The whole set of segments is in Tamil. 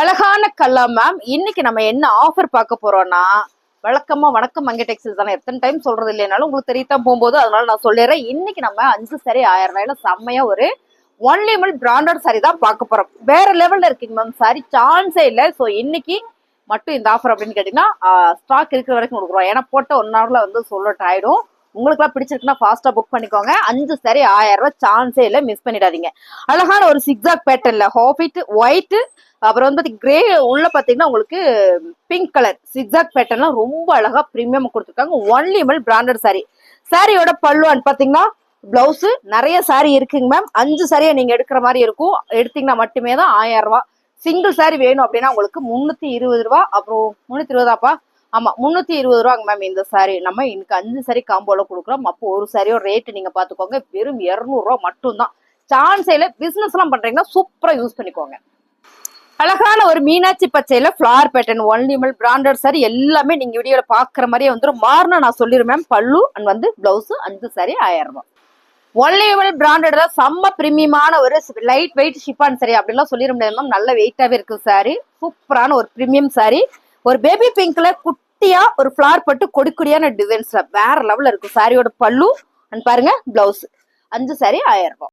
அழகான கல்லா மேம் இன்னைக்கு நம்ம என்ன ஆஃபர் பார்க்க போறோம்னா வழக்கமா வணக்கம் மங்க டெக்ஸ்டைல்ஸ் தானே. எத்தனை டைம் சொல்றது இல்லைனாலும் உங்களுக்கு தெரியத்தான் போகும்போது அதனால நான் சொல்லிடுறேன். இன்னைக்கு நம்ம அஞ்சு சரி ஆயிரம் ரூபாயில செம்மையா ஒரு ஒன்லி மல் பிராண்டட் சாரி தான் பார்க்க போறோம். வேற லெவல்ல இருக்குங்க மேம் சாரி சான்ஸே இல்லை. ஸோ இன்னைக்கு மட்டும் இந்த ஆஃபர் அப்படின்னு கேட்டீங்கன்னா ஸ்டாக் இருக்கிற வரைக்கும் கொடுக்குறோம். ஏன்னா போட்ட ஒன் ஹவர்ல வந்து சொல்லட் ஆயிடும் உங்களுக்குலாம் பிடிச்சிருக்குன்னா ஃபாஸ்டா புக் பண்ணிக்கோங்க. அஞ்சு சரி ஆயிரம் ரூபாய் சான்ஸே இல்லை மிஸ் பண்ணிடாதீங்க. அழகான ஒரு சிக்ஸாக் பேட்டர்னில் ஹாஃபிட் ஒயிட்டு அப்புறம் வந்து கிரே உள்ள பாத்தீங்கன்னா உங்களுக்கு பிங்க் கலர் சிக்ஸாக் பேட்டர்ன்லாம் ரொம்ப அழகா ப்ரீமியம் கொடுத்துருக்காங்க. ஒன்லி மல் பிராண்டட் சாரி சாரியோட பல்லுவான் பாத்தீங்கன்னா பிளவுஸு நிறைய சாரி இருக்குங்க மேம் அஞ்சு சாரியை நீங்கள் எடுக்கிற மாதிரி இருக்கும். எடுத்தீங்கன்னா மட்டுமே தான் ஆயிரம் ரூபா சிங்கிள் சாரி வேணும் அப்படின்னா உங்களுக்கு முந்நூற்றி இருபது ரூபா அப்புறம் முந்நூற்றி இருபதாப்பா? ஆமா முன்னூத்தி இருபது ரூபாங்க மேம் இந்த சாரி நம்ம இன்னைக்கு அஞ்சு சாரி காம்போல கொடுக்குறோம். அப்போ ஒரு சாரியோட ரேட் நீங்க பாத்துக்கோங்க. வெறும் இருநூறு ரூபா மட்டும்தான். சான்ஸையில பிசினஸ் எல்லாம் பண்றீங்கன்னா சூப்பரா யூஸ் பண்ணிக்கோங்க. அழகான ஒரு Meenakshi பச்சையில flower pattern only mill branded sari எல்லாமே நீங்க வீடியோல பாக்குற மாதிரியே வந்துடும் மாறினா நான் சொல்லிருவேன் மேம் பல்லு அண்ட் வந்து பிளவுஸ் அஞ்சு சாரி ஆயிரம் ரூபாய். ஒன்லிமல் பிராண்டட் தான் செம்ம பிரிமியமான ஒரு லைட் வெயிட் ஷிப்பான் சாரி அப்படிலாம் சொல்லிட முடியாது மேம் நல்ல வெயிட்டாவே இருக்கு சாரி சூப்பரான ஒரு பிரிமியம் சாரி ஒரு பேபி பிங்க்ல குட்டியா ஒரு ஃபிளார் பட்டு கொடுக்குடியான டிசைன்ஸ்ல வேற லெவல்ல இருக்கும். சாரியோட பல்லு அண்ட் பாருங்க பிளவுஸ் அஞ்சு சாரி ஆயிரம் ரூபாய்.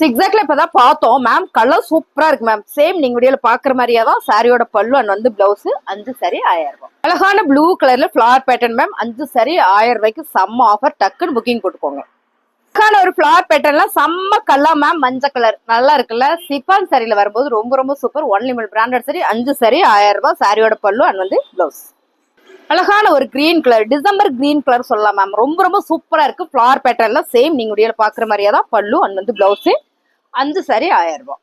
சிக்ஸாக்ல இப்பதான் பார்த்தோம். மேம் கலர் சூப்பரா இருக்கு மேம் சேம் நீங்க வீடியோல பாக்குற மாதிரியே தான் சாரியோட பல்லு அண்ட் வந்து பிளவுஸ் அஞ்சு சாரி ஆயிரம் ரூபாய். அழகான ப்ளூ கலர்ல ஃபிளார் பேட்டர்ன் மேம் அஞ்சு சாரி ஆயிரம் ரூபாய்க்கு செம்ம ஆஃபர் டக்குன்னு புக்கிங் போட்டுக்கோங்க. அழகான ஒரு ஃபிளார் பேட்டர்ன்ல செம்ம கல்லா மேம் மஞ்சள் கலர் நல்லா இருக்குல்ல? சிப்பான் சாரியில வரும்போது ரொம்ப ரொம்ப super one mill branded sari அஞ்சு சாரி ஆயிரம் ரூபாய் சாரியோட பல்லு அண்ட் வந்து பிளவுஸ் அழகான ஒரு green colour December green colour சொல்லலாம் மேம் ரொம்ப ரொம்ப சூப்பரா இருக்கு. ஃபிளார் பேட்டர்ன்ல சேம் நீங்க உடைய பாக்குற மாதிரியா தான். பல்லு அண்ட் வந்து பிளவுஸ் அஞ்சு சாரி ஆயிரம் ரூபாய்.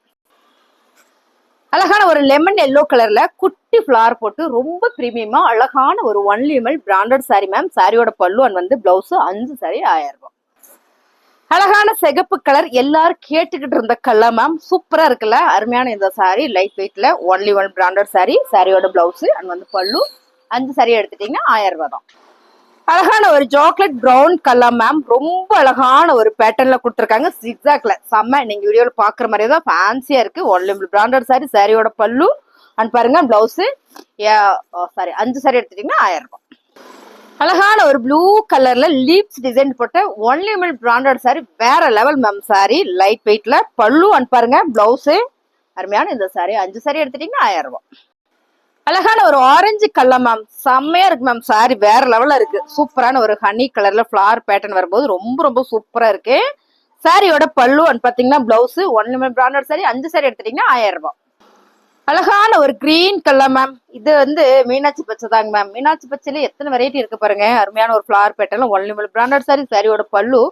அழகான ஒரு லெமன் எல்லோ கலர்ல குட்டி ஃபிளார் போட்டு ரொம்ப பிரீமியமா அழகான ஒரு one mill branded sari ma'am சாரியோட பல்லு அண்ட் வந்து பிளவுஸ் அஞ்சு சாரி ஆயிரம் ரூபாய். அழகான சிகப்பு கலர் எல்லாரும் கேட்டுக்கிட்டு இருந்த கலர் மேம் சூப்பரா இருக்குல்ல. அருமையான இந்த சாரி லைட் வெயிட்ல ஒன்லி ஒன் பிராண்டட் சாரி சாரியோட பிளவுஸ் அண்ட் வந்து பல்லு. அஞ்சு சாரி எடுத்துட்டீங்கன்னா ஆயிரம் ரூபாய் தான் அழகான ஒரு சாக்லேட் ப்ரௌன் கலர் மேம் ரொம்ப அழகான ஒரு பேட்டர்ன்ல கொடுத்துருக்காங்க. சிக்ஸாக்ல செம்ம. நீங்க வீடியோல பாக்குற மாதிரியே தான் ஃபேன்சியா இருக்கு. ஒன் பிராண்டட் சாரி சாரியோட பல்லு. அண்ட் பாருங்க பிளவுஸ் சாரி அஞ்சு சாரி எடுத்துட்டீங்கன்னா ஆயிரம் ரூபாய் அழகான ஒரு ப்ளூ கலர்ல லீப்ஸ் டிசைன் போட்ட ஒன்லி மில் பிராண்டட் சாரி வேற லெவல் மேம் சாரி லைட் வெயிட்ல பல்லு. அண்ட் பாருங்க பிளவுஸ் அருமையான இந்த சாரி அஞ்சு சாரி எடுத்துட்டீங்கன்னா ஆயிரம் ரூபாய் அழகான ஒரு ஆரஞ்சு கலர் மேம் செம்மையா இருக்கு மேம் சாரி வேற லெவல்ல இருக்கு. சூப்பரான ஒரு ஹனி கலர்ல ஃபிளார் பேட்டர்ன் வரும்போது ரொம்ப ரொம்ப சூப்பரா இருக்கு. சாரியோட பல்லு அண்ட் பாத்தீங்கன்னா பிளவுஸ் ஒன் பிராண்டட் சாரி அஞ்சு சாரி எடுத்துட்டீங்கன்னா ஆயிரம் ரூபாய். அழகான ஒரு கிரீன் கலர் மேம் இது வந்து மீனாட்சி பச்சை தாங்க மேம் மீனாட்சி பச்சையில எத்தனை வெரைட்டி இருக்கு பாருங்க. அருமையான ஒரு ஃபிளார் பேட்டர்ல ஒன் பிராண்டட் சாரி சாரியோட பல்லு.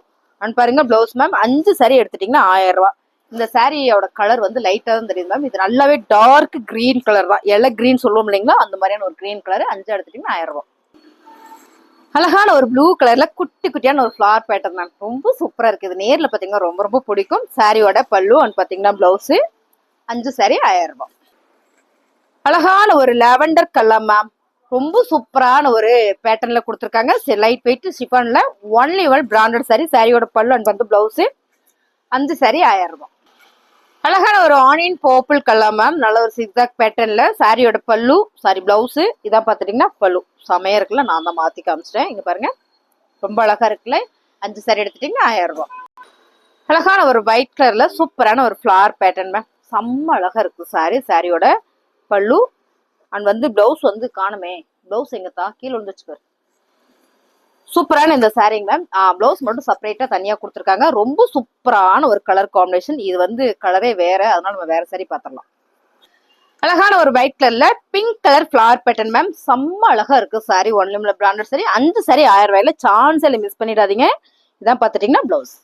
அண்ட் பாருங்க பிளவுஸ் மேம் அஞ்சு சாரி எடுத்துட்டீங்கன்னா ஆயிரம் ரூபாய். இந்த சாரியோட கலர் வந்து லைட்டாக தான் தெரியுது மேம் இது நல்லாவே டார்க் கிரீன் கலர் தான். எல்லாம் கிரீன் சொல்லுவோம் இல்லைங்களா? அந்த மாதிரியான ஒரு கிரீன் கலர் அஞ்சு எடுத்துட்டீங்கன்னா ஆயிரம் அழகான ஒரு ப்ளூ கலர்ல குட்டி குட்டியான ஒரு ஃபிளார் பேட்டர்ன் மேம் ரொம்ப சூப்பரா இருக்கு. இது நேர்ல பாத்தீங்கன்னா ரொம்ப ரொம்ப பிடிக்கும். சாரியோட பல்லு அண்ட் பாத்தீங்கன்னா பிளவுஸ் அஞ்சு சாரி ஆயிரம் ரூபாய். அழகான ஒரு லெவண்டர் கலர் மேம் ரொம்ப சூப்பரான ஒரு பேட்டர்ன்ல கொடுத்துருக்காங்க. லைட் வெயிட் ஷிஃபான்ல ஒன்லி ஒன் பிராண்டட் சாரி சாரியோட பல்லு அண்ட் வந்து பிளவுஸ் அஞ்சு சாரி ஆயிரம் ரூபாய். அழகான ஒரு ஆனியன் பர்பிள் கலர் மேம். நல்ல ஒரு சிக்ஸாக் பேட்டர்ன்ல சாரியோட பல்லு சாரி பிளவுஸ் இதான் பார்த்துட்டிங்கன்னா பல்லு. செமையா இருக்குல்ல நான் தான் மாத்தி காமிச்சிட்டேன். இங்க பாருங்க. ரொம்ப அழகா இருக்குல்ல. அஞ்சு சாரி எடுத்துட்டீங்கன்னா ஆயிரம் ரூபாய். அழகான ஒரு ஒயிட் கலர்ல சூப்பரான ஒரு ஃப்ளார் பேட்டர்ன் மேம். செம்ம அழகா இருக்கு சாரி சாரியோட பல்லு. அண்ட் வந்து பிளவுஸ் வந்து காணுமே. பிளவுஸ் எங்கத்தா கீழே விழுந்துச்சு பாரு. சூப்பரான இந்த சாரீங்க மேம் பிளவுஸ் மட்டும் செப்பரேட்டா தனியா கொடுத்துருக்காங்க. ரொம்ப சூப்பரான ஒரு கலர் காம்பினேஷன் இது வந்து கலரே வேற. அதனால நம்ம வேற சாரி பார்த்துடலாம். அழகான ஒரு ஒயிட் கலர்ல pink colour flower pattern ma'am செம்ம அழகா இருக்கு sari only mill branded sari அஞ்சு சாரி ஆயிரம் ரூபாயில சான்ஸ் மிஸ் பண்ணிடாதீங்க. இதான் பாத்துட்டீங்கன்னா பிளவுஸ்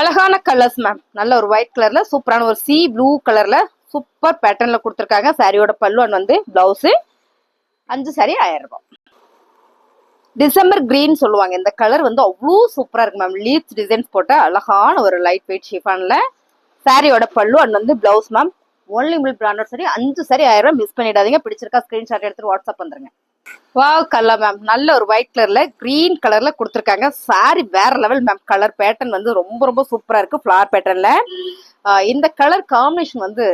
அழகான கலர்ஸ் மேம் நல்ல ஒரு ஒயிட் கலர்ல சூப்பரான ஒரு சி ப்ளூ கலர்ல சூப்பர் பேட்டர்ன்ல கொடுத்துருக்காங்க. சாரியோட பல்லு அண்ட் வந்து பிளவுஸ் அஞ்சு சாரி ஆயிரம் ரூபாய். டிசம்பர் கிரீன் சொல்லுவாங்க. இந்த கலர் வந்து அவ்வளோ சூப்பராக இருக்கு மேம் லீவ்ஸ் டிசைன்ஸ் போட்ட அழகான ஒரு லைட் வெயிட் ஷிஃபானில் சாரியோட பல்லு அண்ட் வந்து blouse ma'am only mill branded sari அஞ்சு சரி ஆயிரம் ரூபாய் மிஸ் பண்ணிடாதீங்க. பிடிச்சிருக்கா ஸ்க்ரீன்ஷாட் எடுத்து வாட்ஸ்அப் வந்துருங்க. வாவ் கலர் மேம் நல்ல ஒரு ஒயிட் கலர்ல கிரீன் கலர்ல கொடுத்துருக்காங்க. சாரி வேற லெவல் மேம் கலர் பேட்டர்ன் வந்து ரொம்ப ரொம்ப சூப்பரா இருக்கு. ஃபிளார் பேட்டர்ன்ல இந்த கலர் காம்பினேஷன் வந்து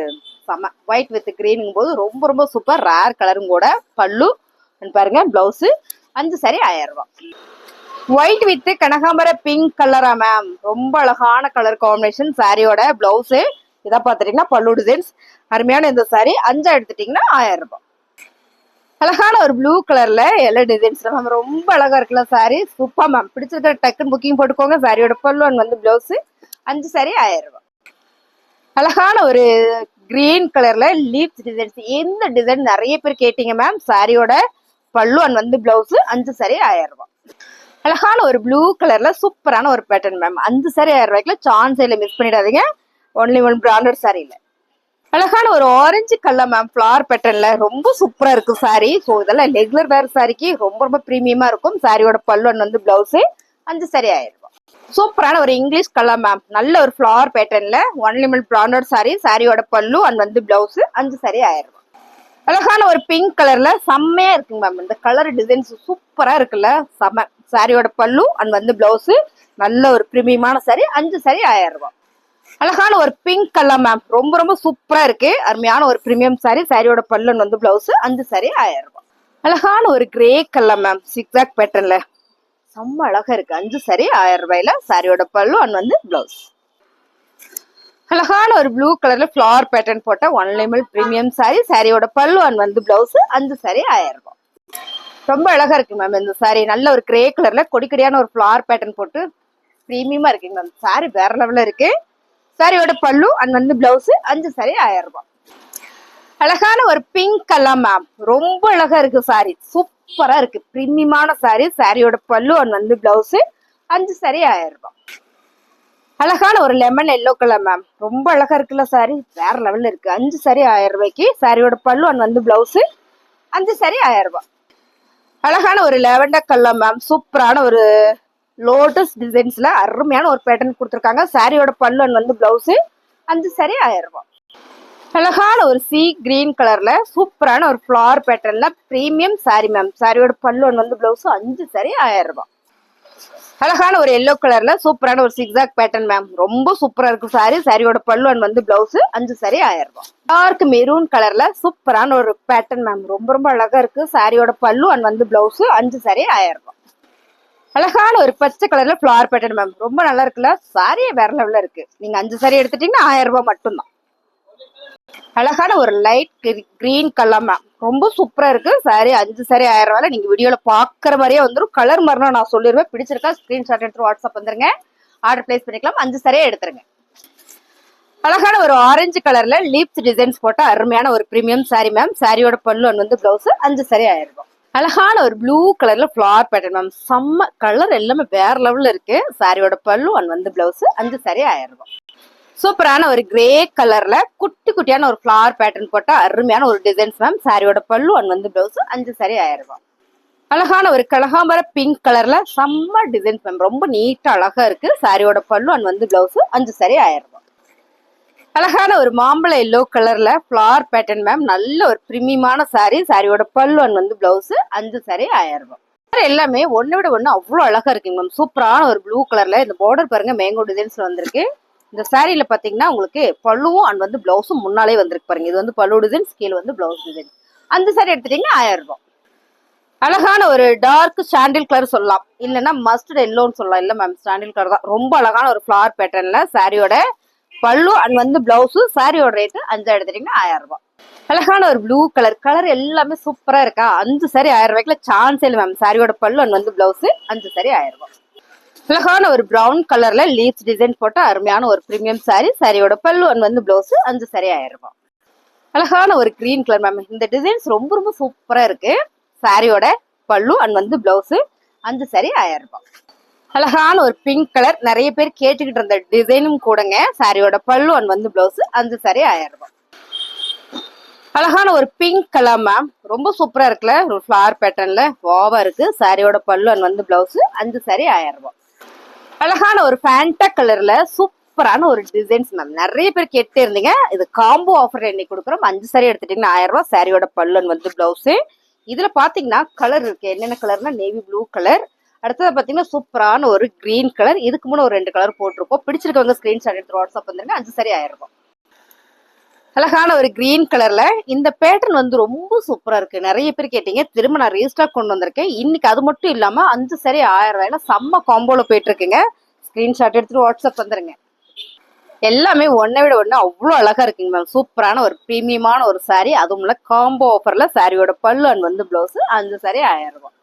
செம. ஒயிட் வித் கிரீனுங்கும் போது ரொம்ப ரொம்ப சூப்பர் ரேர் கலரும் கூட. பல்லு. And பாருங்க பிளவுஸ் அஞ்சு சரி ஆயிரம் ரூபாய் ஒயிட் வித் கனகாம்பர பிங்க் கலரா மேம் ரொம்ப அழகான கலர் காம்பினேஷன் சாரியோட பிளவுஸு இதை பார்த்துட்டீங்கன்னா பல்லு டிசைன்ஸ் அருமையான இந்த சாரி அஞ்சா எடுத்துட்டீங்கன்னா ஆயிரம் ரூபாய் அழகான ஒரு ப்ளூ கலர்ல எல்லா டிசைன்ஸ் மேம் ரொம்ப அழகா இருக்குல்ல சாரி சூப்பர் மேம் பிடிச்சிருக்க டக்குன்னு புக்கிங் போட்டுக்கோங்க. சாரியோட பல்லுவன் வந்து பிளவுஸ் அஞ்சு சாரி ஆயிரம் ரூபாய் அழகான ஒரு கிரீன் கலர்ல லீப்ஸ் டிசைன்ஸ் எந்த டிசைன் நிறைய பேர் கேட்டீங்க மேம் சாரியோட பல்லுவன் வந்து பிளவுஸ் அஞ்சு சரி ஆயிரம் ரூபாய். அழகான ஒரு ப்ளூ கலர்ல சூப்பரான ஒரு பேட்டர்ன் மேம் அஞ்சு சாரி ஆயிரம் ரூபாய்க்குல சான்ஸ் இல்ல மிஸ் பண்ணிடாதீங்க. ஒன்லி ஒன் பிராண்டட் சாரியில அழகான ஒரு ஆரஞ்சு கலர் மேம் ஃப்ளார் பேட்டர்ன்ல ரொம்ப சூப்பரா இருக்கு சாரி ஸோ இதெல்லாம் ரெகுலர் வேர் சாரிக்கு ரொம்ப ரொம்ப ப்ரீமியமா இருக்கும். சாரியோட பல்லுவன் வந்து பிளவுஸ் அஞ்சு சாரி ஆயிரம் ரூபாய். சூப்பரான ஒரு இங்கிலீஷ் கலர் மேம் நல்ல ஒரு ஃப்ளார் பேட்டர்ன்ல ஒன் லிமிட் பிராண்டட் சாரி சாரியோட பல்லு அண்ட் வந்து பிளவுஸ் அஞ்சு சாரி ஆயிரம் ரூபாய். அழகான ஒரு பிங்க் கலர்ல செம்மையா இருக்குங்க மேம் இந்த கலர் டிசைன்ஸ் சூப்பரா இருக்குல்ல? செம. சாரியோட பல்லு அண்ட் வந்து பிளவுஸ் நல்ல ஒரு ப்ரீமியமான சாரி அஞ்சு சாரி ஆயிரம் ரூபாய். அழகான ஒரு பிங்க் கலர் மேம் ரொம்ப ரொம்ப சூப்பரா இருக்கு. அருமையான ஒரு பிரீமியம் சாரி சாரியோட பல்லன் வந்து பிளவுஸ் அஞ்சு சாரி ஆயிரம் ரூபாய். அழகான ஒரு கிரே கலர் மேம் சிக்ஸாக் பேட்டர்ன்ல செம்ம அழகா இருக்கு. அஞ்சு சாரி ஆயிரம் ரூபாயில சாரியோட பல்லு அண்ட் வந்து பிளவுஸ் அழகான ஒரு ப்ளூ கலர்ல ஃபிளவர் பேட்டர்ன் போட்ட ஒன் லிமிட் ப்ரீமியம் சாரி சாரியோட பல்லு அண்ட் வந்து பிளவுஸ் அஞ்சு சாரி ஆயிரம் ரூபாய் ரொம்ப அழகா இருக்கு மேம் இந்த சாரி நல்ல ஒரு கிரே கலர்ல கொடிக்கடியான ஒரு ஃபிளவர் பேட்டர்ன் போட்டு ப்ரீமியமா இருக்குங்க. மேம் சாரி வேற லெவல்ல இருக்கு. சாரியோட பல்லு அண்ட் வந்து பிளவுஸ் அஞ்சு சாரி ஆயிரம் ரூபாய் அழகான ஒரு பிங்க் கலர் மேம் ரொம்ப அழகா இருக்கு சாரி சூப்பரா இருக்கு. பிரீமியமான சாரி சாரியோட பல்லு அண்ட் வந்து பிளவுஸ் அஞ்சு சாரி ஆயிரம் ரூபாய் அழகான ஒரு லெமன் எல்லோ கலர் மேம் ரொம்ப அழகா இருக்குல்ல சாரி வேற லெவல்ல இருக்கு. அஞ்சு சாரி ஆயிரம் ரூபாய்க்கு. சாரியோட பல்லு அண்ட் வந்து பிளவுஸு அஞ்சு சாரி ஆயிரம் ரூபாய். அழகான ஒரு லெவண்டர் கலர் மேம் சூப்பரான ஒரு லோட்டஸ் டிசைன்ஸ்ல அருமையான ஒரு பேட்டர்ன் கொடுத்துருக்காங்க. சாரியோட பல்லுவன் வந்து பிளவுஸு அஞ்சு சாரி ஆயிரம் ரூபாய். அழகான ஒரு சி கிரீன் கலர்ல சூப்பரான ஒரு ஃப்ளார் பேட்டர்ன்ல ப்ரீமியம் சாரி மேம் சாரியோட பல்லுவன் வந்து பிளவுஸும் அஞ்சு சாரி ஆயிரம் ரூபாய். அழகான ஒரு எல்லோ கலர்ல சூப்பரான ஒரு சிக்ஸாக் பேட்டர்ன் மேம் ரொம்ப சூப்பரா இருக்கு சாரி சாரியோட அண்ட் வந்து பிளவுஸ் அஞ்சு சாரி ஆயிரம் ரூபாய் டார்க் மெரூன் கலர்ல சூப்பரான ஒரு பேட்டர்ன் மேம் ரொம்ப ரொம்ப அழகா இருக்கு. சாரியோட பல்லு அண்ட் வந்து பிளவுஸ் அஞ்சு சாரி ஆயிரம் ரூபாய் அழகான ஒரு பச்சை கலர்ல ஃபிளவர் பேட்டர்ன் மேம் ரொம்ப நல்லா இருக்குல்ல? சாரியே வேற லெவல்ல இருக்கு. நீங்க அஞ்சு சாரி எடுத்துட்டீங்கன்னா ஆயிரம் ரூபாய் மட்டும்தான். அழகான ஒரு லைட் கிரீன் கலர் மேம் ரொம்ப சூப்பரா இருக்கு. சாரி அஞ்சு சாரி ஆயிரம் ரூபாயில நீங்க வீடியோல பாக்குற மாதிரியே வந்துடும் கலர் மரணம் நான் சொல்லிடுவேன் பிடிச்சிருக்கா ஸ்கிரீன்ஷாட் எடுத்து வாட்ஸ்அப் வந்துருங்க. ஆர்டர் பிளேஸ் பண்ணிக்கலாம். அஞ்சு சாரியே எடுத்துருங்க. அழகான ஒரு ஆரஞ்சு கலர்ல லீப்ஸ் டிசைன்ஸ் போட்ட அருமையான ஒரு பிரீமியம் சாரி மேம் சாரியோட பல்லு வந்து பிளவுஸ் அஞ்சு சாரி ஆயிரம் ரூபாய். அழகான ஒரு ப்ளூ கலர்ல ஃபிளவர் பேட்டர்ன் மேம் செம்ம கலர் எல்லாமே வேற லெவல்ல இருக்கு. சாரியோட பல்லு அண்ட் வந்து பிளவுஸ் அஞ்சு சாரி ஆயிரம் ரூபாய். சூப்பரான ஒரு கிரே கலர்ல குட்டி குட்டியான ஒரு ஃபிளவர் பேட்டர்ன் போட்ட அருமையான ஒரு டிசைன்ஸ் மேம் சாரியோட பல்லு அண்ட் வந்து பிளவுஸ் அஞ்சு சாரி ஆயிரம் ரூபாய் அழகான ஒரு கனகாம்பர பிங்க் கலர்ல செம்ம டிசைன்ஸ் மேம் ரொம்ப நீட்டா அழகா இருக்கு. சாரியோட பல்லு அண்ட் வந்து பிளவுஸ் அஞ்சு சாரி ஆயிரம் ரூபாய் அழகான ஒரு மாம்பழ எல்லோ கலர்ல ஃபிளவர் பேட்டர்ன் மேம் நல்ல ஒரு பிரிமியமான சாரி சாரியோட பல்லு அண்ட் வந்து பிளவுஸ் அஞ்சு சாரி ஆயிரம் ரூபாய் எல்லாமே ஒன்னு விட ஒன்னு அவ்வளவு அழகா இருக்குங்க மேம் சூப்பரான ஒரு ப்ளூ கலர்ல இந்த பார்டர் பாருங்க மேங்கோ டிசைன்ஸ்ல வந்திருக்கு. இந்த சாரியில பாத்தீங்கன்னா உங்களுக்கு பல்லுவும் அண்ட் வந்து பிளவுஸும் முன்னாலே வந்திருக்கு பாருங்க. இது வந்து பல்லு டிசைன் ஸ்கேல் வந்து பிளவுஸ் டிசைன் அந்த சாரி எடுத்துட்டீங்கன்னா ஆயிரம் ரூபாய். அழகான ஒரு டார்க் சாண்டில் கலர் சொல்லலாம். இல்லைன்னா மஸ்டர்ட் எல்லோன்னு சொல்லலாம். இல்ல மேம் சாண்டில் கலர் தான். ரொம்ப அழகான ஒரு ஃபிளவர் பேட்டர்ன்ல சாரியோட பல்லு அண்ட் வந்து பிளவுஸு சாரியோட ரேட்டு அஞ்சா எடுத்துட்டீங்கன்னா ஆயிரம் ரூபாய். அழகான ஒரு ப்ளூ கலர் கலர் எல்லாமே சூப்பரா இருக்கா? அஞ்சு சாரி ஆயிரம் ரூபாய்க்குல சான்ஸ் இல்லை மேம் சாரியோட பல்லு அண்ட் வந்து பிளவுஸ் அஞ்சு சாரி ஆயிரம் ரூபாய். அழகான ஒரு ப்ரௌன் கலர்ல லீவ்ஸ் டிசைன் போட்ட அருமையான ஒரு ப்ரீமியம் சாரி சாரியோட பல்லு அண்ட் வந்து பிளவுஸ் அஞ்சு சாரி ஆயிரம் ரூபாய் அழகான ஒரு கிரீன் கலர் மேம் இந்த டிசைன்ஸ் ரொம்ப ரொம்ப சூப்பரா இருக்கு. சாரியோட பல்லு அண்ட் வந்து பிளவுஸ் அஞ்சு சாரி ஆயிரம் ரூபாய் அழகான ஒரு பிங்க் கலர் நிறைய பேர் கேட்டுக்கிட்டு இருந்த டிசைனும் கூடங்க. சாரியோட பல்லு அண்ட் வந்து பிளவுஸ் அஞ்சு சாரி ஆயிரம் ரூபாய் அழகான ஒரு பிங்க் கலர் மேம் ரொம்ப சூப்பரா இருக்குல்ல. ஒரு ஃபிளவர் பேட்டர்ன்ல ஓவா இருக்கு. சாரியோட பல்லு அண்ட் வந்து பிளவுஸ் அஞ்சு சாரி ஆயிரம் ரூபாய் அழகான ஒரு ஃபேண்டா கலர்ல சூப்பரான ஒரு டிசைன்ஸ் மேம் நிறைய பேர் கேட்டே இருந்தீங்க. இது காம்போ ஆஃபர் இன்னைக்கு கொடுக்குறோம். அஞ்சு சாரி எடுத்துட்டீங்கன்னா ஆயிரம் ரூபாய். சாரியோட பல்லு வந்து பிளவுஸ் இதுல பாத்தீங்கன்னா கலர் இருக்கு. என்னென்ன கலர்னா நேவி ப்ளூ கலர் அடுத்தது பாத்தீங்கன்னா சூப்பரான ஒரு கிரீன் கலர் இதுக்கு முன்ன ஒரு ரெண்டு கலர் போட்டிருக்கோம். பிடிச்சிருக்கவங்க ஸ்கிரீன்ஷாட் எடுத்து வாட்ஸ்அப் வந்துருங்க. அஞ்சு சாரி ஆயிரம் ரூபாய். அழகான ஒரு கிரீன் கலர்ல இந்த பேட்டர்ன் வந்து ரொம்ப சூப்பரா இருக்கு. நிறைய பேர் கேட்டீங்க திரும்ப நான் ரீஸ்டாக் கொண்டு வந்திருக்கேன். இன்னைக்கு அது மட்டும் இல்லாம அஞ்சு சரி ஆயிரம் ரூபாயில செம்ம காம்போல போயிட்டு இருக்குங்க. ஸ்கிரீன்ஷாட் எடுத்துட்டு வாட்ஸ்அப் வந்துருங்க எல்லாமே ஒன்னை விட ஒண்ணு அவ்வளோ அழகா இருக்குங்க மேம் சூப்பரான ஒரு ப்ரீமியமான ஒரு சாரீ அதுவும் இல்லை காம்போ ஆஃபர்ல சாரியோட பல்லு அண்ட் வந்து பிளவுஸ் அஞ்சு saree ஆயிரம் ரூபாய்.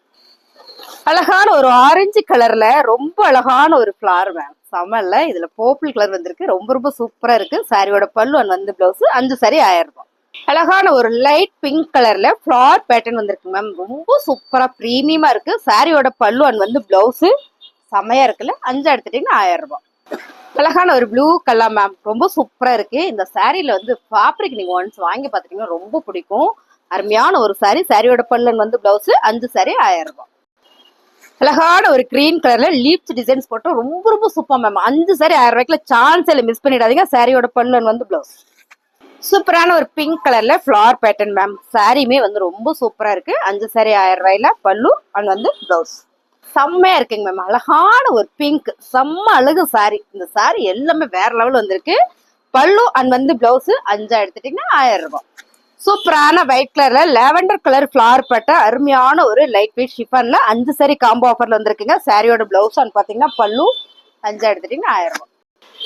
அழகான ஒரு ஆரஞ்சு கலர்ல ரொம்ப அழகான ஒரு ஃபிளார் மேம் செமல்ல. இதுல போப்புள் கலர் வந்திருக்கு. ரொம்ப ரொம்ப சூப்பரா இருக்கு. சாரியோட பல்லு அண்ட் வந்து பிளவுஸ் அஞ்சு சாரி ஆயிரம் ரூபாய் அழகான ஒரு லைட் பிங்க் கலர்ல ஃபிளார் பேட்டர்ன் வந்திருக்கு மேம் ரொம்ப சூப்பரா ப்ரீமியமா இருக்கு. சாரியோட பல்லு அண்ட் வந்து பிளவுஸ் செமையா இருக்குல்ல? அஞ்சு எடுத்துட்டீங்கன்னா ஆயிரம் ரூபாய் அழகான ஒரு ப்ளூ கலர் மேம் ரொம்ப சூப்பரா இருக்கு. இந்த சாரீல வந்து ஃபேப்ரிக் நீங்க ஒன்ஸ் வாங்கி பார்த்துட்டீங்கன்னா ரொம்ப பிடிக்கும். அருமையான ஒரு சாரி சாரியோட பல்லன் வந்து பிளவுஸ் அஞ்சு சாரி ஆயிரம் ரூபாய் அழகான ஒரு கிரீன் கலர்ல லீப்ஸ் டிசைன்ஸ் போட்டு ரொம்ப ரொம்ப சூப்பர் மேம் அஞ்சு சாரி ஆயிரம் ரூபாய்க்குல சான்ஸ் இல்லை மிஸ் பண்ணிடாதீங்க. சாரியோட பல்லன் வந்து பிளவுஸ் சூப்பரான ஒரு பிங்க் கலர்ல ஃபிளவர் பேட்டர்ன் மேம் சாரியுமே வந்து ரொம்ப சூப்பரா இருக்கு. அஞ்சு சாரி ஆயிரம் ரூபாயில பல்லு அண்ட் வந்து பிளவுஸ் செம்மையா இருக்குங்க மேம் அழகான ஒரு பிங்க் செம்ம அழகு சாரி இந்த சாரி எல்லாமே வேற லெவல் வந்திருக்கு. பல்லு அண்ட் வந்து பிளவுஸ் அஞ்சா எடுத்துட்டீங்கன்னா ஆயிரம் ரூபாய். சூப்பரான ஒயிட் கலர்ல லாவெண்டர் கலர் ஃபிளவர் பட்ட அருமையான ஒரு லைட் வெயிட் ஷிஃபன்ல அஞ்சு சாரி காம்போ ஆஃபர்ல வந்திருக்குங்க. சாரியோட பிளவுஸ் அண்ட் பாத்தீங்கன்னா பல்லு அஞ்சா எடுத்துட்டீங்கன்னா ஆயிரம் ரூபாய்.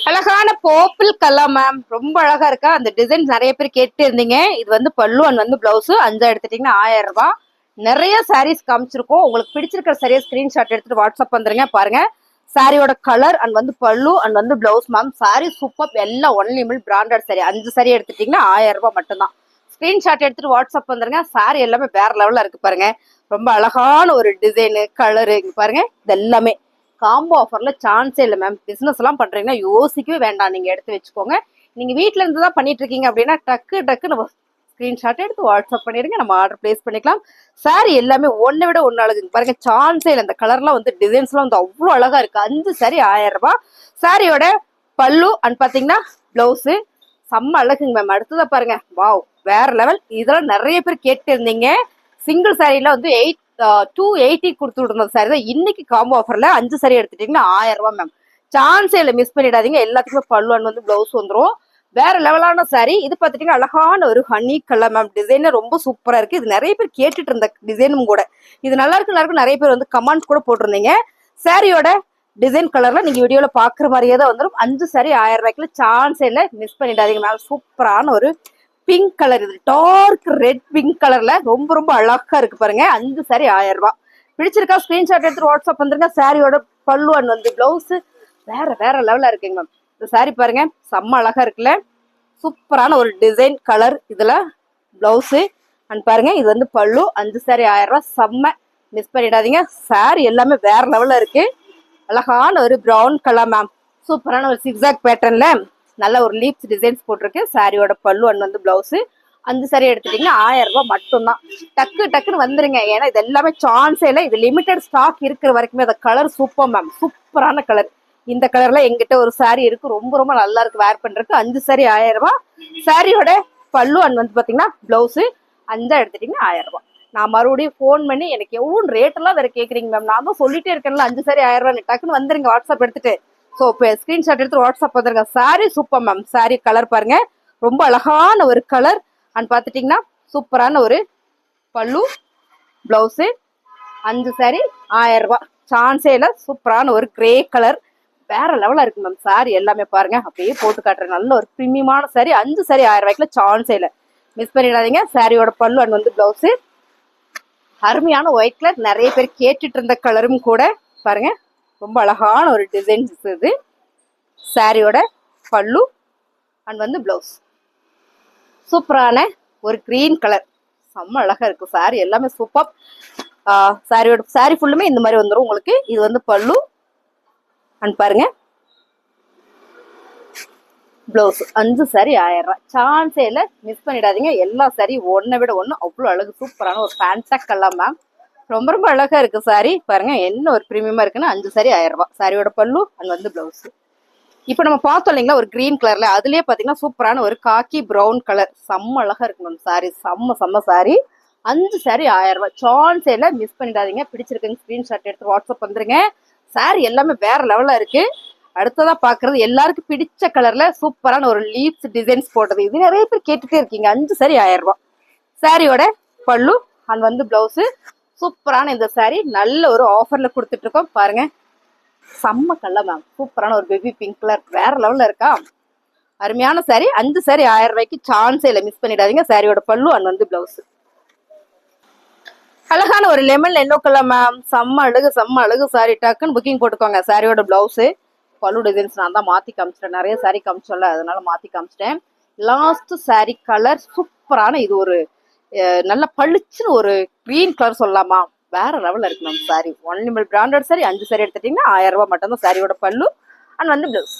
அழகான போப்பிள் கலர் மேம் ரொம்ப அழகா இருக்கா? அந்த டிசைன் நிறைய பேர் கேட்டு இருந்தீங்க. இது வந்து பல்லு அண்ட் வந்து பிளவுஸ் அஞ்சா எடுத்துட்டீங்கன்னா ஆயிரம் ரூபாய். நிறைய சாரீஸ் காமிச்சிருக்கோம். உங்களுக்கு பிடிச்சிருக்கிற சரியா ஸ்கிரீன்ஷாட் எடுத்துட்டு வாட்ஸ்அப் வந்துருங்க. பாருங்க. சாரியோட கலர் அண்ட் வந்து பல்லு அண்ட் வந்து பிளவுஸ் மேம் சாரி சூப்பர் எல்லாம் ஒன்லி மில் பிராண்டட் சாரி அஞ்சு சாரி எடுத்துட்டீங்கன்னா ஆயிரம் ரூபாய் மட்டும்தான். ஸ்கிரீன்ஷாட் எடுத்துட்டு வாட்ஸ்அப் வந்துருங்க. சாரி எல்லாமே வேற லெவல்ல இருக்கு பாருங்க. ரொம்ப அழகான ஒரு டிசைனு கலரு பாருங்க. இது எல்லாமே காம்போ ஆஃபர்ல சான்ஸே இல்லை மேம் பிசினஸ் எல்லாம் பண்றீங்கன்னா யோசிக்கவே வேண்டாம். நீங்க எடுத்து வச்சுக்கோங்க. நீங்க வீட்டுல இருந்து தான் பண்ணிட்டு இருக்கீங்க அப்படின்னா டக்கு டக்கு நம்ம ஸ்கிரீன்ஷாட் எடுத்து வாட்ஸ்அப் பண்ணிடுங்க. நம்ம ஆர்டர் பிளேஸ் பண்ணிக்கலாம். சாரி எல்லாமே ஒன்றை விட ஒன்று அழகுங்க. பாருங்க சான்ஸே இல்லை. இந்த கலர்லாம் வந்து டிசைன்ஸ்லாம் வந்து அவ்வளோ அழகா இருக்கு. அஞ்சு சாரி ஆயிரம் ரூபாய். சாரியோட பல்லு அண்ட் பாத்தீங்கன்னா பிளவுஸு செம்ம அழகுங்க மேம் அடுத்ததை பாருங்க. வாவ் வேற லெவல் இதெல்லாம் நிறைய பேர் கேட்டு இருந்தீங்க சிங்கிள் சாரியில வந்து எயிட் டூ எயிட்டி கொடுத்து விடுற சாரி தான் இன்னைக்கு காம்போ ஆஃபர்ல அஞ்சு சாரி எடுத்துட்டீங்கன்னா ஆயிரம் ரூபாய் மேம் சான்ஸே இல்லை மிஸ் பண்ணிடாதீங்க. எல்லாத்துக்குமே பல்லுவன் வந்து பிளவுஸ் வந்துடும் வேற லெவலான சாரி இது பார்த்துட்டீங்கன்னா அழகான ஒரு ஹனி கலர் மேம் டிசைனே ரொம்ப சூப்பராக இருக்கு. இது நிறைய பேர் கேட்டுட்டு இருந்த டிசைனும் கூட. இது நல்லா இருக்கு நல்லா இருக்கு. நிறைய பேர் வந்து கமெண்ட்ஸ் கூட போட்டிருந்தீங்க. சாரியோட டிசைன் கலர்ல நீங்க வீடியோல பாக்குற மாதிரியே தான் வந்துடும் அஞ்சு சாரி ஆயிரம் ரூபாய்க்குள்ள சான்ஸே இல்லை மிஸ் பண்ணிடாதீங்க மேம் சூப்பரான ஒரு பிங்க் கலர் இது. டார்க் ரெட் பிங்க் கலர்ல ரொம்ப ரொம்ப அழகா இருக்கு பாருங்க. அஞ்சு சாரி ஆயிரம் ரூபாய். பிடிச்சிருக்கா ஸ்கிரீன்ஷாட் எடுத்து வாட்ஸ்அப் வந்துருங்க. சாரியோட பல்லு அண்ட் வந்து பிளவுஸ் வேற வேற லெவலா இருக்குங்க மேம் இந்த சாரி பாருங்க. செம்ம அழகா இருக்குல்ல. சூப்பரான ஒரு டிசைன் கலர் இதுல. பிளவுஸு அண்ட் பாருங்க இது வந்து பல்லு. அஞ்சு சாரி ஆயிரம் ரூபாய். செம்ம மிஸ் பண்ணிடாதீங்க. சாரி எல்லாமே வேற லெவல்ல இருக்கு. அழகான ஒரு ப்ரௌன் கலர் மேம் சூப்பரான ஒரு சிக்ஸாக் பேட்டர்ன்ல நல்ல ஒரு லீப்ஸ் டிசைன்ஸ் போட்டிருக்கு சாரியோட பல்லு அண்ட் வந்து பிளவுஸு அந்த சாரி எடுத்துட்டீங்கன்னா ஆயிரம் ரூபாய் மட்டும்தான். டக்கு டக்குன்னு வந்துருங்க. ஏன்னா இது எல்லாமே சான்ஸே இல்லை. இது லிமிடெட் ஸ்டாக் இருக்கிற வரைக்குமே அந்த கலர் சூப்பர் மேம் சூப்பரான கலர் இந்த கலர்ல எங்கிட்ட ஒரு சாரி இருக்கு. ரொம்ப ரொம்ப நல்லா இருக்கு. வேர் பண்றதுக்கு அஞ்சு சாரி ஆயிரம் ரூபாய். சாரியோட பல்லு அண்ட் வந்து பாத்தீங்கன்னா பிளவுஸ் அஞ்சா எடுத்துட்டீங்கன்னா ஆயிரம் ரூபாய். நான் மறுபடியும் ஃபோன் பண்ணி எனக்கு எவ்வளோ ரேட்டெல்லாம் வேறு வேற மேம் நான் தான் சொல்லிட்டே இருக்கேன்ல. அஞ்சு சாரி ஆயிரம் ரூபாய் டக்குன்னு வந்துருங்க. வாட்ஸ்அப் எடுத்துட்டு. ஸோ இப்போ ஸ்க்ரீன்ஷாட் எடுத்து வாட்ஸ்அப் வந்துருங்க sari super ma'am sari colour பாருங்க. ரொம்ப அழகான ஒரு கலர் அண்ட் பார்த்துட்டிங்கன்னா சூப்பரான ஒரு பல்லு ப்ளவுஸு அஞ்சு சாரி ஆயிரம் ரூபாய். சான்ஸே இல்லை. சூப்பரான ஒரு கிரே கலர் வேற லெவலாக இருக்கு மேம் சாரி எல்லாமே பாருங்க. அப்படியே போட்டு காட்டுறேன் நல்ல ஒரு ப்ரீமியமான சாரி அஞ்சு சாரி ஆயிரம் ரூபாய்க்குல சான்ஸே இல்லை. மிஸ் பண்ணிடாதீங்க. சாரியோட பல்லு அண்ட் வந்து ப்ளவுஸு அருமையான ஒயிட் கலர் நிறைய பேர் கேட்டுட்டு இருந்த கலரும் கூட பாருங்க. ரொம்ப அழகான ஒரு டிசைன்ஸ் இது. சாரியோட பல்லு அண்ட் வந்து பிளவுஸ் சூப்பரான ஒரு க்ரீன் கலர் செம்ம அழகாக இருக்கு. சாரி எல்லாமே சூப்பர் சாரியோட சாரி ஃபுல்லுமே இந்த மாதிரி வந்துடும் உங்களுக்கு. இது வந்து பல்லு. அண்ட் பாருங்க. பிளவுஸ் அஞ்சு சாரி ஆயிரம் ரூபாய். சான்ஸே இல்லை மிஸ் பண்ணிடாதீங்க. எல்லா சாரியும் ஒன்றை விட ஒன்று அவ்வளோ அழகு சூப்பரான ஒரு ஃபேன்டாக் கல்லாம் மேம் ரொம்ப ரொம்ப அழகா இருக்கு சாரி பாருங்க என்ன ஒரு ப்ரீமியமா இருக்குன்னா அஞ்சு சாரி ஆயிரம் ரூபாய். சாரியோட பல்லு அண்ட் வந்து பிளவுஸ் இப்போ நம்ம பார்த்தோம் இல்லைங்களா ஒரு கிரீன் கலர்ல அதுலயே பாத்தீங்கன்னா சூப்பரான ஒரு காக்கி ப்ரௌன் கலர் செம்ம அழகா இருக்கு மேம் சாரி செம்ம செம்ம சாரி அஞ்சு சாரி ஆயிரம் ரூபாய். சான்ஸ் எல்லாம் மிஸ் பண்ணிடாதீங்க. பிடிச்சிருக்குங்க ஸ்கிரீன்ஷாட் எடுத்து வாட்ஸ்அப் வந்துருங்க. சாரி எல்லாமே வேற லெவலாக இருக்கு. அடுத்ததா பாக்குறது எல்லாருக்கும் பிடிச்ச கலர்ல சூப்பரான ஒரு லீவ்ஸ் டிசைன்ஸ் போட்டது. இது நிறைய பேர் கேட்டுட்டே இருக்கீங்க. அஞ்சு சாரி ஆயிரம் ரூபாய். சாரியோட பல்லு அண்ட் வந்து பிளவுஸ் சூப்பரான இந்த சாரீ நல்ல ஒரு ஆஃபர்ல கொடுத்துட்டு இருக்கோம் பாருங்க. செம்ம கல்ல மேம் சூப்பரான ஒரு பேபி பிங்க் கலர் வேற லெவல்ல இருக்கா? அருமையான saree. அஞ்சு saree ஆயிரம் ரூபாய்க்கு சான்ஸே இல்லை மிஸ் பண்ணிடாதீங்க. சாரியோட பல்லு அண்ட் வந்து பிளவுஸ் அழகான ஒரு லெமன் எல்லோ கலர் மேம் செம்ம அழகு செம்ம அழகு சாரி டக்குன்னு புக்கிங் போட்டுக்கோங்க. சாரியோட பிளவுஸு பல்லு டிசைன்ஸ் நான் தான் மாற்றி காமிச்சிட்டேன். நிறைய சாரி காமிச்சோம்ல அதனால மாற்றி காமிச்சிட்டேன். லாஸ்ட் சாரி கலர் சூப்பரான இது ஒரு நல்ல பளிச்சுன்னு ஒரு க்ரீன் கலர் சொல்லலாமா? வேற லெவலில் இருக்கு மேம் சாரி ஒன் நிமிடம் பிராண்டட் சாரி அஞ்சு சாரி எடுத்துட்டீங்கன்னா ஆயிரம் ரூபாய் மட்டும்தான் சாரியோட பல்லு. அண்ட் வந்து பிளவுஸ்